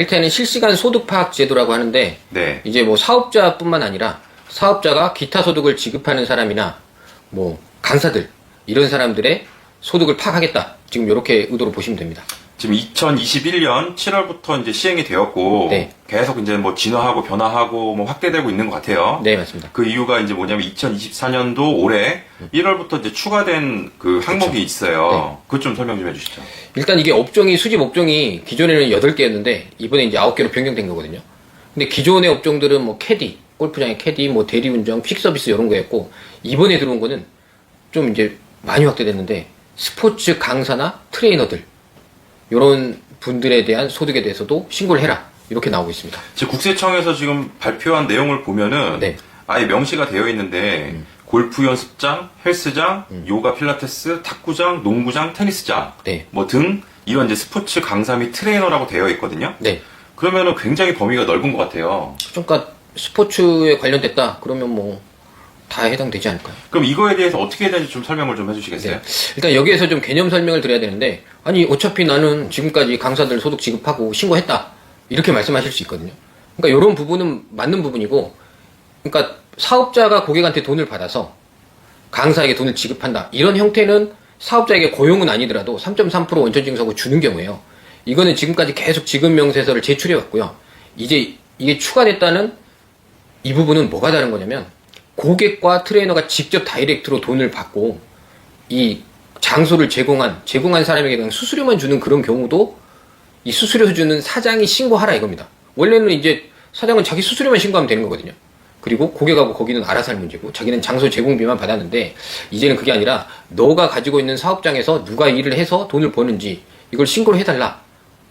알테는 실시간 소득 파악 제도라고 하는데 네. 이제 뭐 사업자뿐만 아니라 사업자가 기타 소득을 지급하는 사람이나 뭐 강사들 이런 사람들의 소득을 파악하겠다. 지금 이렇게 의도로 보시면 됩니다. 지금 2021년 7월부터 이제 시행이 되었고 네. 계속 이제 뭐 진화하고 변화하고 뭐 확대되고 있는 것 같아요. 네, 맞습니다. 그 이유가 이제 뭐냐면 2024년도 올해 1월부터 이제 추가된 그 항목이 있어요. 네. 그것 좀 설명 좀 해주시죠. 일단 이게 업종이 수집 업종이 기존에는 8개였는데 이번에 이제 9개로 변경된 거거든요. 근데 기존의 업종들은 뭐 캐디, 골프장의 캐디, 뭐 대리운전, 퀵서비스 이런 거였고 이번에 들어온 거는 좀 이제 많이 확대됐는데 스포츠 강사나 트레이너들 이런 분들에 대한 소득에 대해서도 신고를 해라 이렇게 나오고 있습니다. 지금 국세청에서 지금 발표한 내용을 보면은 네. 아예 명시가 되어 있는데 골프 연습장, 헬스장, 요가 필라테스, 탁구장, 농구장, 테니스장 네, 뭐 등 이런 이제 스포츠 강사 및 트레이너라고 되어 있거든요. 네. 그러면은 굉장히 범위가 넓은 것 같아요. 그러니까 스포츠에 관련됐다 그러면 뭐 다 해당되지 않을까요? 그럼 이거에 대해서 어떻게 해야 되는지 좀 설명을 좀 해주시겠어요? 네. 일단 여기에서 좀 개념 설명을 드려야 되는데 아니 어차피 나는 지금까지 강사들 소득 지급하고 신고했다 이렇게 말씀하실 수 있거든요. 그러니까 이런 부분은 맞는 부분이고 그러니까 사업자가 고객한테 돈을 받아서 강사에게 돈을 지급한다 이런 형태는 사업자에게 고용은 아니더라도 3.3% 원천징수하고 주는 경우에요. 이거는 지금까지 계속 지급 명세서를 제출해 왔고요. 이제 이게 추가됐다는 이 부분은 뭐가 다른 거냐면 고객과 트레이너가 직접 다이렉트로 돈을 받고 이 장소를 제공한 제공한 사람에게 그냥 수수료만 주는 그런 경우도 이 수수료 주는 사장이 신고하라 이겁니다. 원래는 이제 사장은 자기 수수료만 신고하면 되는 거거든요. 그리고 고객하고 거기는 알아서 할 문제고 자기는 장소 제공비만 받았는데 이제는 그게 아니라 너가 가지고 있는 사업장에서 누가 일을 해서 돈을 버는지 이걸 신고를 해달라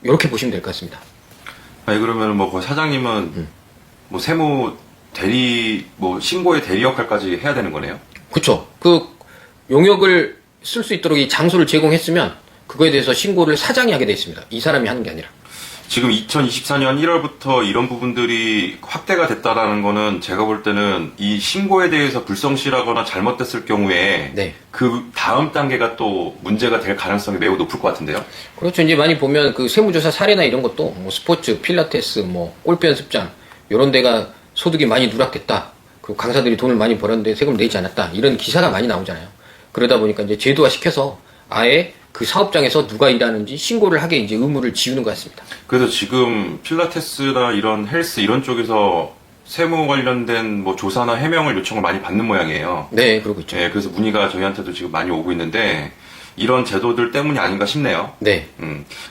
이렇게 보시면 될 것 같습니다. 아니 그러면 뭐 그 사장님은 음. 뭐 세무 대리 뭐 신고의 대리 역할까지 해야 되는 거네요. 그쵸. 그 용역을 쓸 수 있도록 이 장소를 제공했으면 그거에 대해서 신고를 사장이 하게 돼 있습니다. 이 사람이 하는 게 아니라. 지금 2024년 1월부터 이런 부분들이 확대가 됐다라는 거는 제가 볼 때는 이 신고에 대해서 불성실하거나 잘못됐을 경우에 네. 그 다음 단계가 또 문제가 될 가능성이 매우 높을 것 같은데요. 그렇죠. 이제 많이 보면 그 세무조사 사례나 이런 것도 뭐 스포츠, 필라테스, 뭐 골프 연습장 이런 데가 소득이 많이 누락됐다. 그 강사들이 돈을 많이 벌었는데 세금 내지 않았다. 이런 기사가 많이 나오잖아요. 그러다 보니까 이제 제도화 시켜서 아예 그 사업장에서 누가 일하는지 신고를 하게 이제 의무를 지우는 것 같습니다. 그래서 지금 필라테스나 이런 헬스 이런 쪽에서 세무 관련된 뭐 조사나 해명을 요청을 많이 받는 모양이에요. 네, 그러고 있죠. 예, 그래서 문의가 저희한테도 지금 많이 오고 있는데 이런 제도들 때문이 아닌가 싶네요. 네. 음.